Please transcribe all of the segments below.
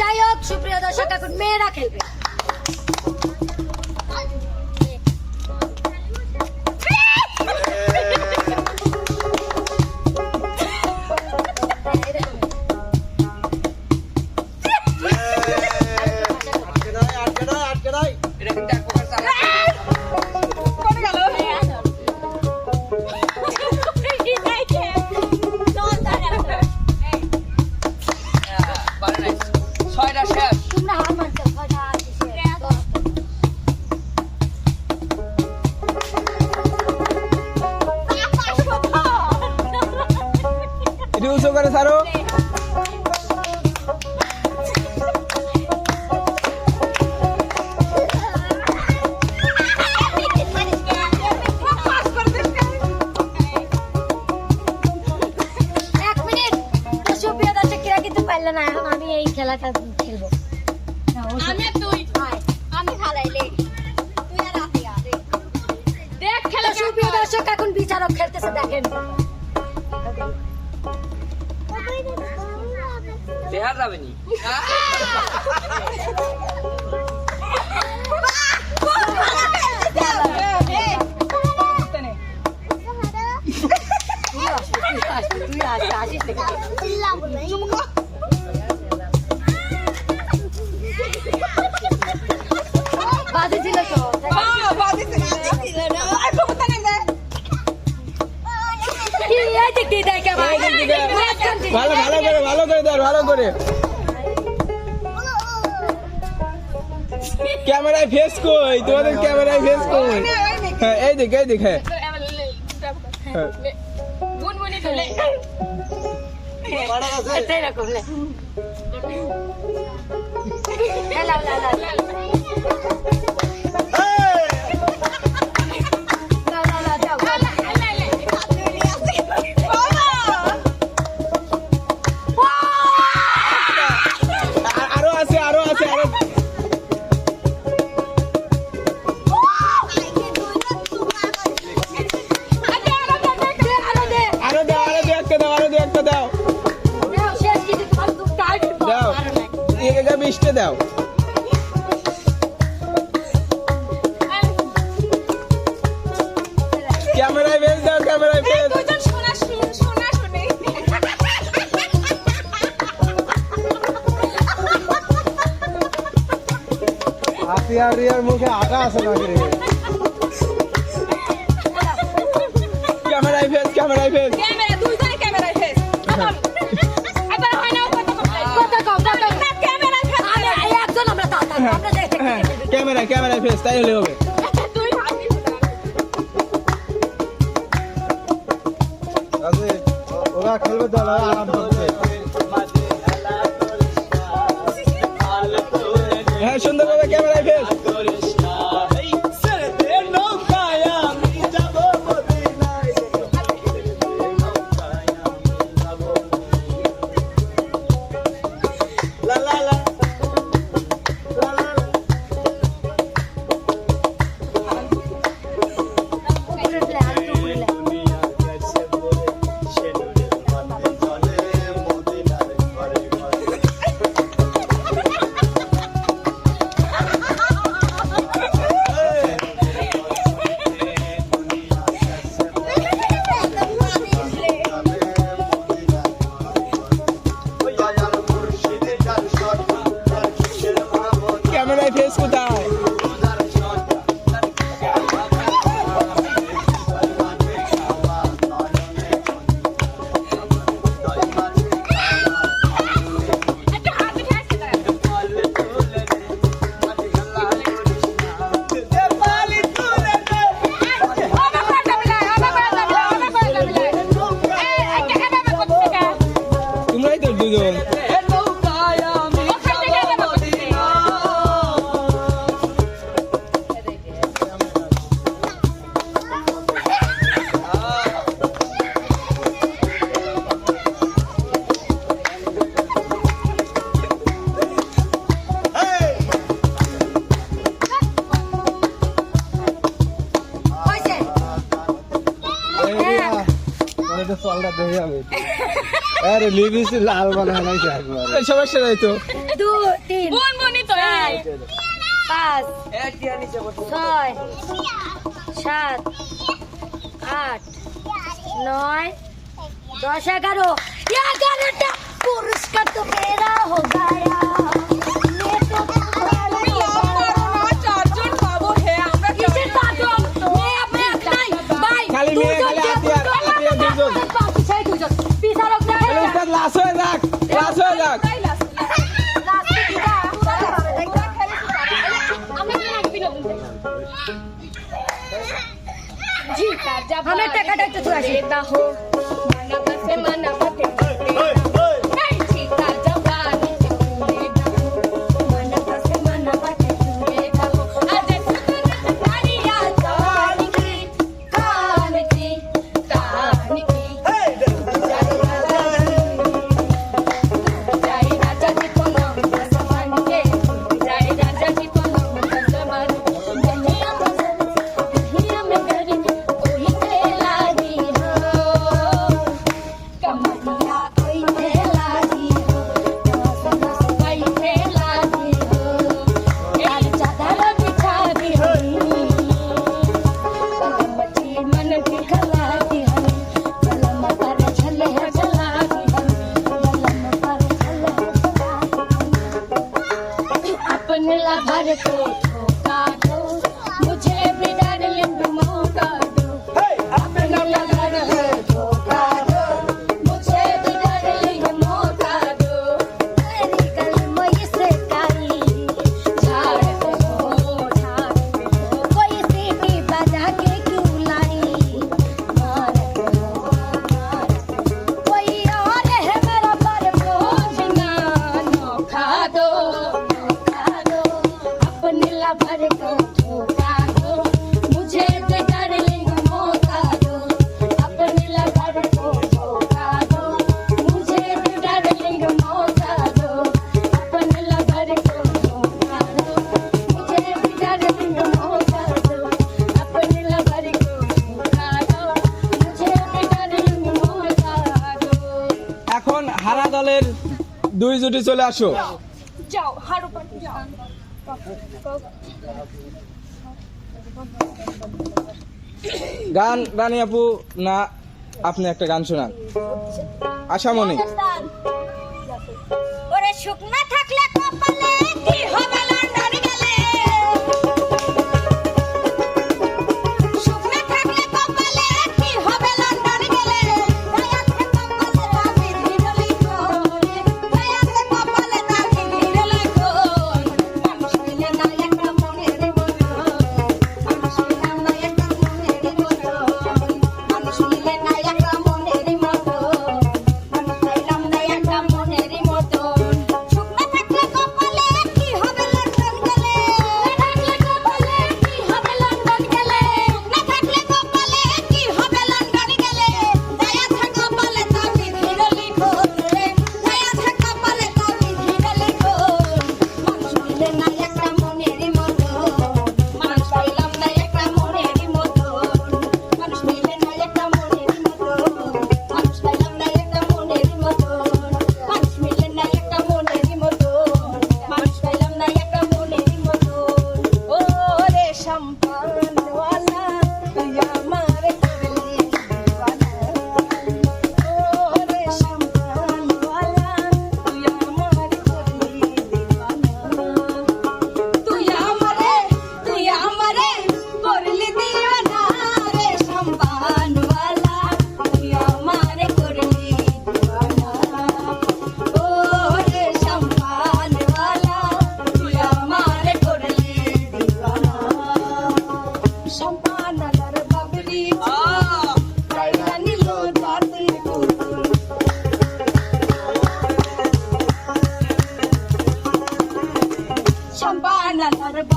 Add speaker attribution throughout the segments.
Speaker 1: যাই হোক সুপ্রিয় দর্শক এখন মেয়েরা খেলবে। খেলাটা খেলব।
Speaker 2: আমি তুই দেখ খেলা
Speaker 1: এখন বিচারক খেলতেছে দেখেন।
Speaker 3: বেহার যাবে নি।
Speaker 1: তুই আসিস
Speaker 4: ভালো ভালো করে ভালো করে ধর ভালো করে ক্যামেরায় ফেস কই? তোমাদের ক্যামেরায় ফেস কই? হ্যাঁ এই দেখ এই দেখ হ্যাঁ।, হ্যাঁ।
Speaker 1: কেকটা
Speaker 4: মিষ্টি দাও। ক্যামেরায় বেশ দাও ক্যামেরায় ফেল। আতিয়া রিয়ার মুখে আটা আছে না ক্যামেরায় ফেস ক্যামেরায় ফেস
Speaker 2: ক্যামেরা দুইজনে ক্যামেরায় ফেস হ্যাঁ।
Speaker 1: হ্যাঁ,
Speaker 4: হ্যাঁ, ক্যামেরা ক্যামেরা ফেস তাই হলে হবে। ওরা খেলবে দল আরাম করছে।
Speaker 1: আরে
Speaker 2: লিভিস লাল বানা নাই
Speaker 1: একবার।
Speaker 4: সমস্যা নাই তো।
Speaker 1: দু তিন
Speaker 2: বোন
Speaker 1: বোনই
Speaker 2: তো
Speaker 1: পাঁচ ছয় সাত আট নয় দশ এগারো। এগারোটা পুরস্কার তো মেরা হো গায়া
Speaker 5: লাশ হয়ে যাক লাশ হয়ে যাক।
Speaker 2: জি কাজ
Speaker 1: আমরা টাকাটা একটু আসি
Speaker 2: দাহ মানা কাছে মানা
Speaker 5: এখন হারা দলের দুই জুটি চলে আসো।
Speaker 2: যাও হারু যাও।
Speaker 5: গান রানী আপু, না, আপনি একটা গান শোনান। আশা মনে
Speaker 1: ওরে শুকনা থাকলে কপালে কি হবে?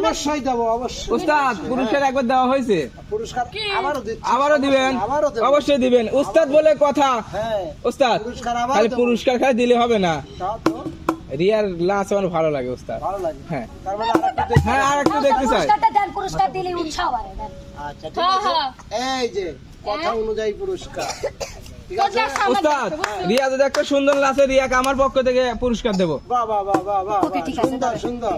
Speaker 6: অবশ্যই দেবো অবশ্যই।
Speaker 5: একবার দেওয়া হয়েছে।
Speaker 6: আবারও
Speaker 5: দিবেন? অবশ্যই দিবেন। উস্তাদ বলে কথা। উস্তাদ খালি পুরস্কার খালি দিলে হবে না। রিয়ার লাস আমার ভালো লাগে উস্তাদ। হ্যাঁ।
Speaker 6: হ্যাঁ, হ্যাঁ।
Speaker 5: হ্যাঁ আর একটু দেখতে চাই।
Speaker 6: কথা অনুযায়ী পুরস্কার।
Speaker 5: একটা সুন্দর রিয়াকে আমার পক্ষ থেকে পুরস্কার দেবো।
Speaker 6: সুন্দর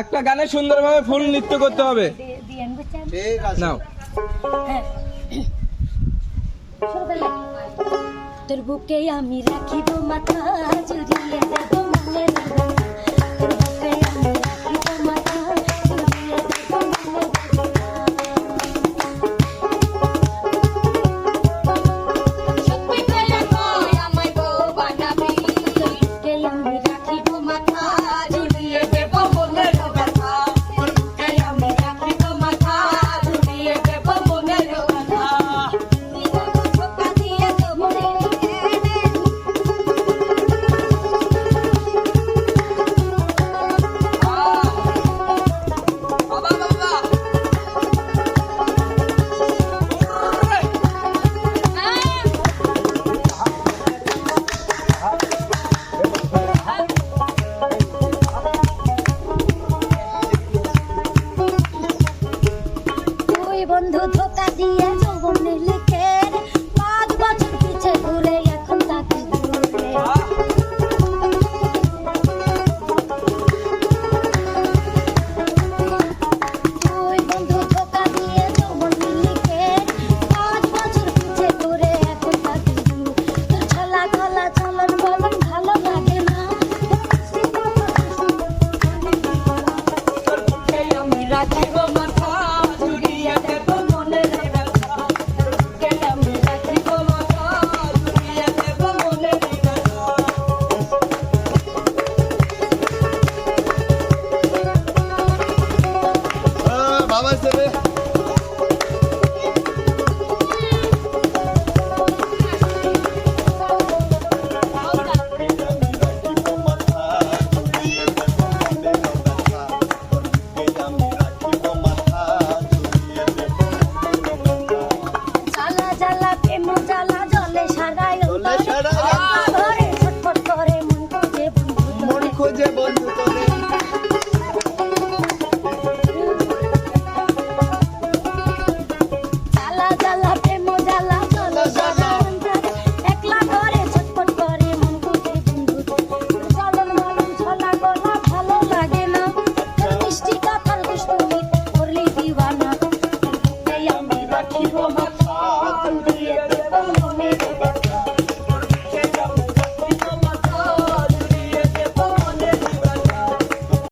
Speaker 1: একটা
Speaker 5: গানে সুন্দরভাবে ফুল নৃত্য করতে হবে। নাও।
Speaker 1: তোর বুকে আমি রাখিব মাথা জড়িয়ে দেব
Speaker 4: ஒன்றிய ஒன்றில்